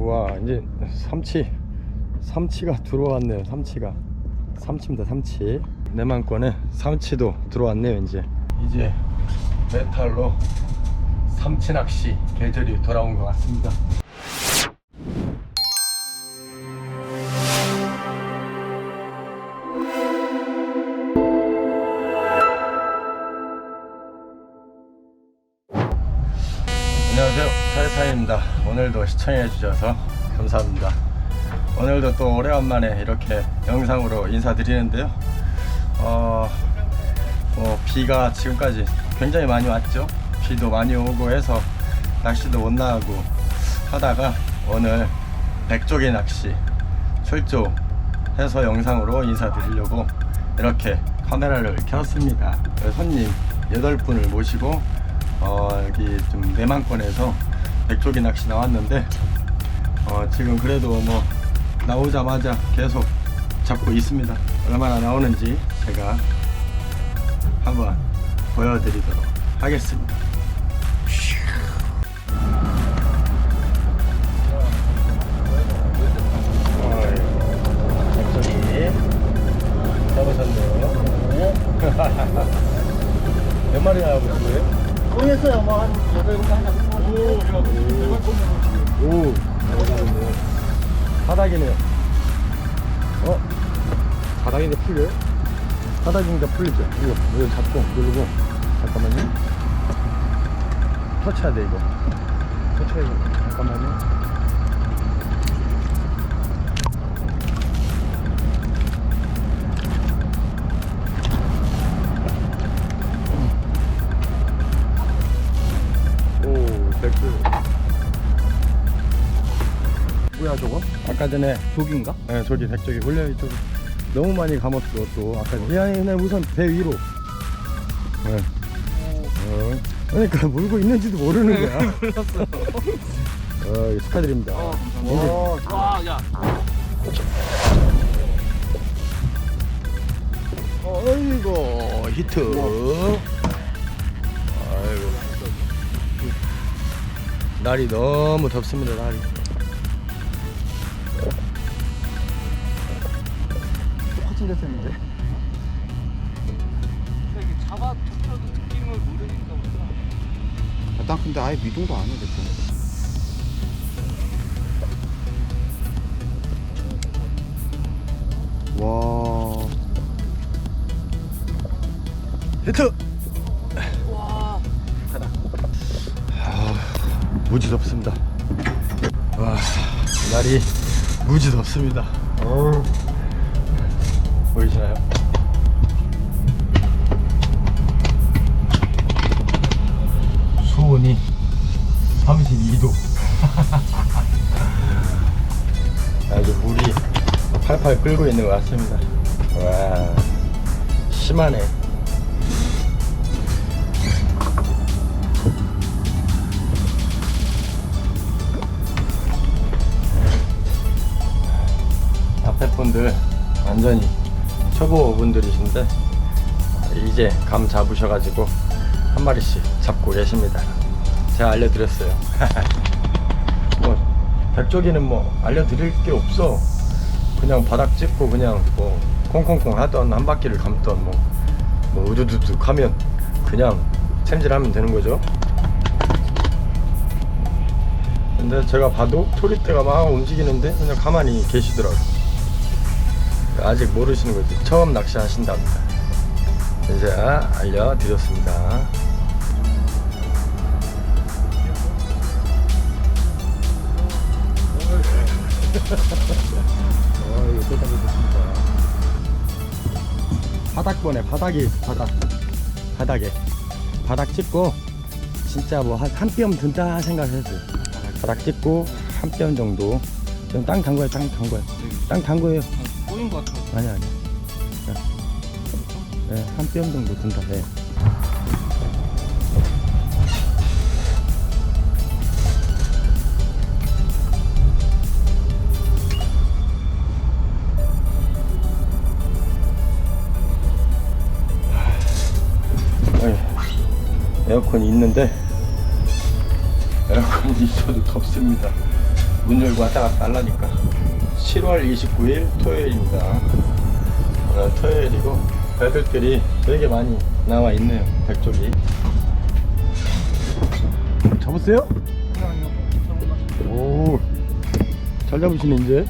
우와 이제 삼치 삼치가 들어왔네요 삼치가. 삼치입니다 삼치. 내만권에 삼치도 들어왔네요 이제. 이제 메탈로 삼치 낚시 계절이 돌아온 것 같습니다 차이타입니다 오늘도 시청해 주셔서 감사합니다. 오늘도 또 오래간만에 이렇게 영상으로 인사드리는데요. 어, 뭐 비가 지금까지 굉장히 많이 왔죠. 비도 많이 오고 해서 낚시도 못 나가고 하다가 오늘 백조개 낚시 출조해서 영상으로 인사드리려고 이렇게 카메라를 켰습니다. 손님 8분을 모시고 어, 여기 좀 내만권에서 백조기 낚시 나왔는데 어, 지금 그래도 뭐 나오자마자 계속 잡고 있습니다. 얼마나 나오는지 제가 한번 보여드리도록 하겠습니다. 백조기 잡으셨네요. 몇 마리 나오고 있어요? 모르겠어요. 뭐한 여덟 개 하나. 오. 바닥이네요. 어? 바닥인데 풀려요? 바닥인데 풀리죠? 이거, 이거 잡고, 누르고. 잠깐만요. 터쳐야 돼, 이거. 터쳐야 돼. 잠깐만요. 뭐야, 저거? 아까 전에 독인가? 네, 저기 백조기 원래 이쪽 너무 많이 감았어 또 아까 그냥 그냥 우선 배 위로 네. 어. 그러니까 물고 있는지도 모르는 거야 몰랐어. 어, 예, 축하드립니다 어, 와, 야. 어이구 히트 날이 너무 덥습니다 날이 똑같은 데서 했는데. 이게 잡아 잡혀도 느낌을 모르니까 우리가. 아, 난 근데 아예 미동도 안 해, 됐어. 와. 히트 무지 덥습니다. 와, 날이 무지 덥습니다. 어우. 보이시나요? 수온이 32도. 아주 물이 팔팔 끓고 있는 것 같습니다. 와, 심하네. 분들 완전히 초보 분들이신데 이제 감 잡으셔가지고 한 마리씩 잡고 계십니다. 제가 알려드렸어요. 뭐 백조기는 뭐 알려드릴 게 없어. 그냥 바닥 찍고 그냥 뭐 콩콩콩 하던 한 바퀴를 감던 뭐, 뭐 우두두둑 하면 그냥 챔질하면 되는 거죠. 근데 제가 봐도 토리대가 막 움직이는데 그냥 가만히 계시더라고요. 아직 모르시는 거지. 처음 낚시하신답니다. 이제 알려드렸습니다. 어, 이거 또 잡으셨습니다. 바닥권에 바닥이 바닥 바닥에 바닥 찍고 진짜 뭐한뼘 든다 생각해서 바닥 찍고 한 뼘 정도 지금 땅 담궈요 땅 담궈요 땅 담궈요 보인 것 같아. 아니 아니. 네, 한뼘 정도 든다. 해 에어컨이 있는데? 에어컨이 있어도 덥습니다. 문 열고 왔다 갔다 하려니까 7월 29일 토요일입니다 오늘 토요일이고 배들들이 되게 많이 나와 있네요 백쪽이 잡았어요? 오 잘 잡으시네 이제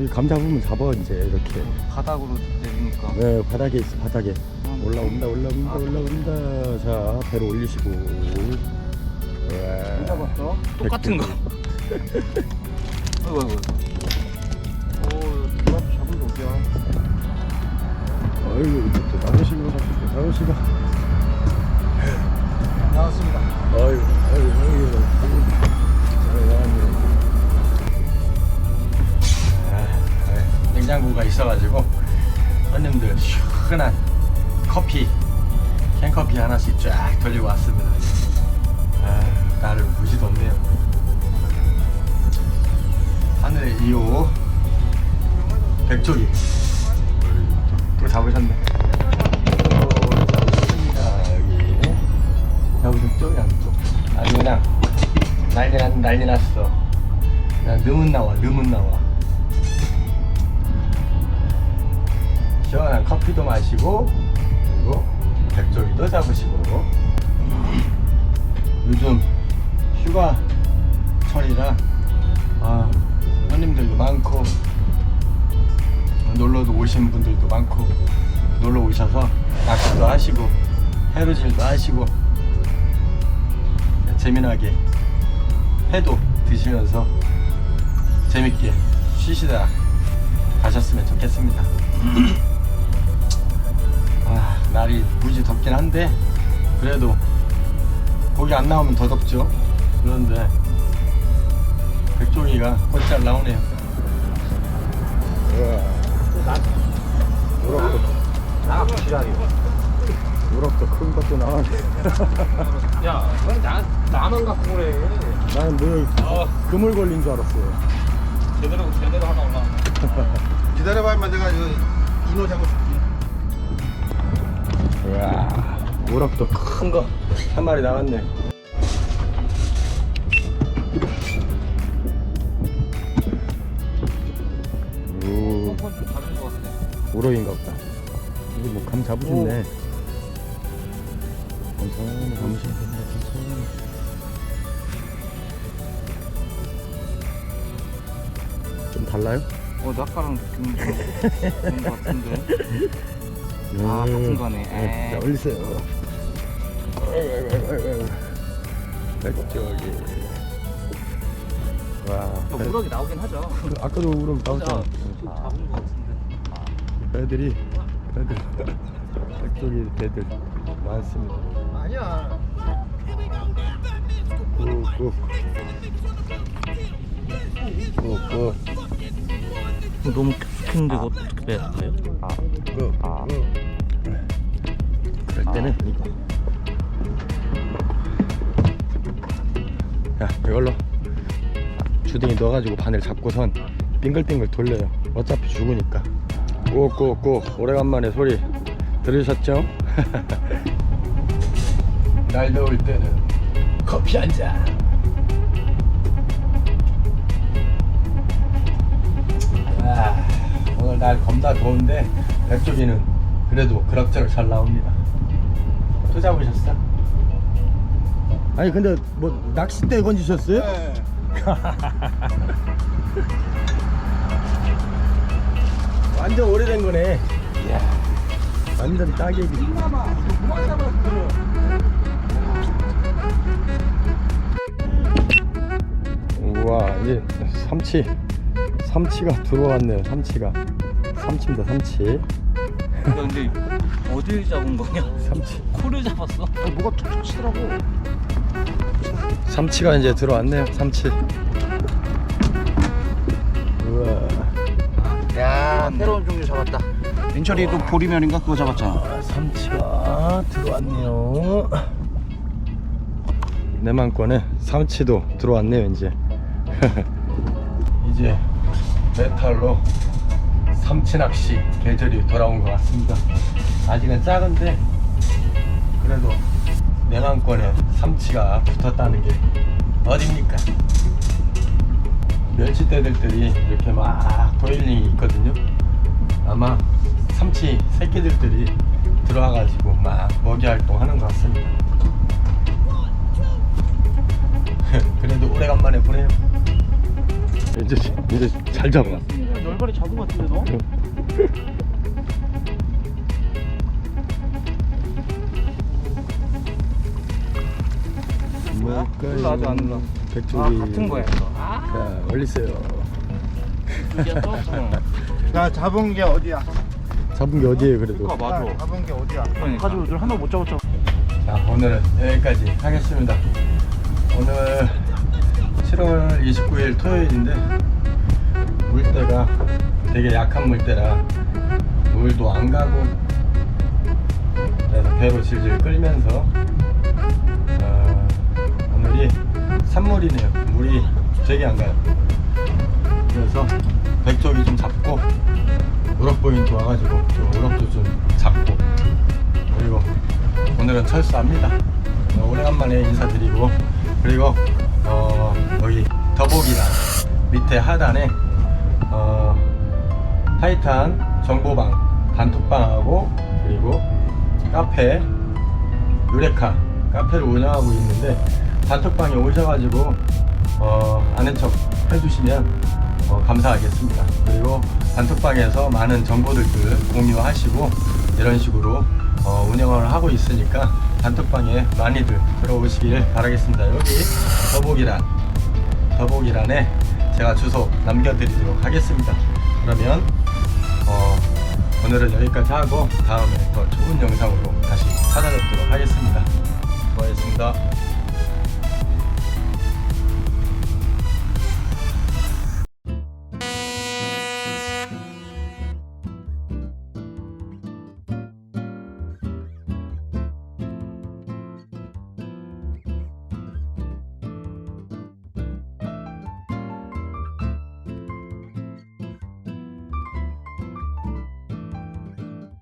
여기 감 잡으면 잡아 이제 이렇게 바닥으로 내리니까. 네 바닥에 있어 바닥에 올라온다 올라온다 올라온다 자 배로 올리시고. 잡았어? 똑같은 거. 아이고 아이고. 아이고 또 나오시고 나오시고 나왔습니다. 아이고 아이고 아이고 잘 나왔네. 아, 아, 냉장고가 있어가지고 손님들 시원한 커피 캔커피 하나씩 쫙 돌리고 왔습니다. 아 나를 무시 덥네요. 하늘의 2호 백조기 또, 또 잡으셨네. 잡으셨죠 양쪽. 아주 그냥 난리 났 난리 났어. 그냥 늠은 나와 늠은 나와. 시원한 커피도 마시고 그리고 백조기도 잡으시고. 요즘 휴가 철이라 아 손님들도 많고 오신 분들도 많고 놀러 오셔서 낚시도 하시고 해루질도 하시고 재미나게 회도 드시면서 재밌게 쉬시다 가셨으면 좋겠습니다. 아, 날이 무지 덥긴 한데 그래도 고기 안 나오면 더 덥죠. 그런데 백종이가 곧잘 나오네요. 우럭도 우럭도 큰 것도 나오네. 야, 왜 나, 나만 갖고 그래. 나는 뭐 여기 그물 걸린 줄 알았어요. 제대로, 제대로 하나 올라. 기다려봐 임마 내가 이거 인어 잡고 줄게 우와, 우럭도 큰거 한 마리 나왔네. 우럭인가 보다. 이거 뭐감 잡으셨네. 천천히 감으시면 됩니다. 천천히. 좀 달라요? 어, 나 아까랑 느낌이 좀 그런 같은데. 아, 같은 거네. 네, 자, 에이. 올리세요. 아이고, 아이고, 아이고, 아이고. 백쪽이. 와. 우럭이 나오긴 하죠. 그 아까도 우럭 나왔잖아. 좀 잡은 거 같은데. 배들이 배들. 백쪽이 배들 많습니다. 아니야. 꾹꾹 꾹꾹 너무 이거 어떻게 빼야 돼요? 꾹꾹 그럴 때는 이거 야 이걸로 주둥이 넣어가지고 바늘 잡고선 빙글빙글 돌려요. 어차피 죽으니까 꾹꾹꾹 오래간만에 소리 들으셨죠? 날 더울 때는 커피 한 잔 아, 오늘 날 겁나 더운데 백조기는 그래도 그럭저럭 잘 나옵니다 또 잡으셨어? 아니 근데 뭐 낚싯대 건지셨어요? 네. 완전 오래된 거네. 이야. 완전 따개비. 우와 이제 삼치. 삼치가 들어왔네요 삼치가. 삼치입니다 삼치. 야, 근데 어딜 잡은 거냐? 삼치. 코를 잡았어? 아, 뭐가 툭툭 치더라고. 삼치가 이제 들어왔네요 삼치 새로운 종류 잡았다. 민철이도 보리면인가? 그거 잡았잖아. 아, 삼치가 들어왔네요. 내만권에 삼치도 들어왔네요 이제. 이제 메탈로 삼치 낚시 계절이 돌아온 것 같습니다. 아직은 작은데 그래도 내만권에 삼치가 붙었다는 게 어딥니까? 멸치 떼들들이 이렇게 막 들어와가지고 막 먹이 활동하는 것 같습니다. 그래도 오래간만에 보네요. 이제 이제 잘 잡아. 열발이 잡은 것 같은데 너? 뭘까요? 올라 아직 안 올라. 백조기. 아 같은 거야 이거 아 자 올리세요. 응. 나 잡은 게 어디야? 잡은 게 어디에요 그래도? 아 맞아. 잡은 게 어디야? 그러니까. 가지고 늘 하나 못 잡았죠? 자 오늘은 여기까지 하겠습니다. 오늘 7월 29일 토요일인데 물때가 되게 약한 물때라 물도 안 가고 그래서 배로 질질 끌면서 어, 오늘이 산물이네요. 물이 되게 안 가요. 그래서 백조기 좀 잡고 우럭보인트 와가지고 좀 우럭도 좀 잡고 그리고 오늘은 철수합니다. 어, 오래간만에 인사드리고 그리고 어, 여기 더보기란 밑에 하단에 어, 타이탄 정보방 단톡방하고 그리고 카페 유레카 카페를 운영하고 있는데 단톡방에 오셔가지고 어, 아는 척 해주시면 어, 감사하겠습니다. 그리고 단톡방에서 많은 정보들을 공유하시고 이런 식으로 어, 운영을 하고 있으니까 단톡방에 많이들 들어오시길 바라겠습니다. 여기 더보기란 더보기란에 제가 주소 남겨드리도록 하겠습니다. 그러면 어, 오늘은 여기까지 하고 다음에 더 좋은 영상으로 다시 찾아뵙도록 하겠습니다. 수고하셨습니다.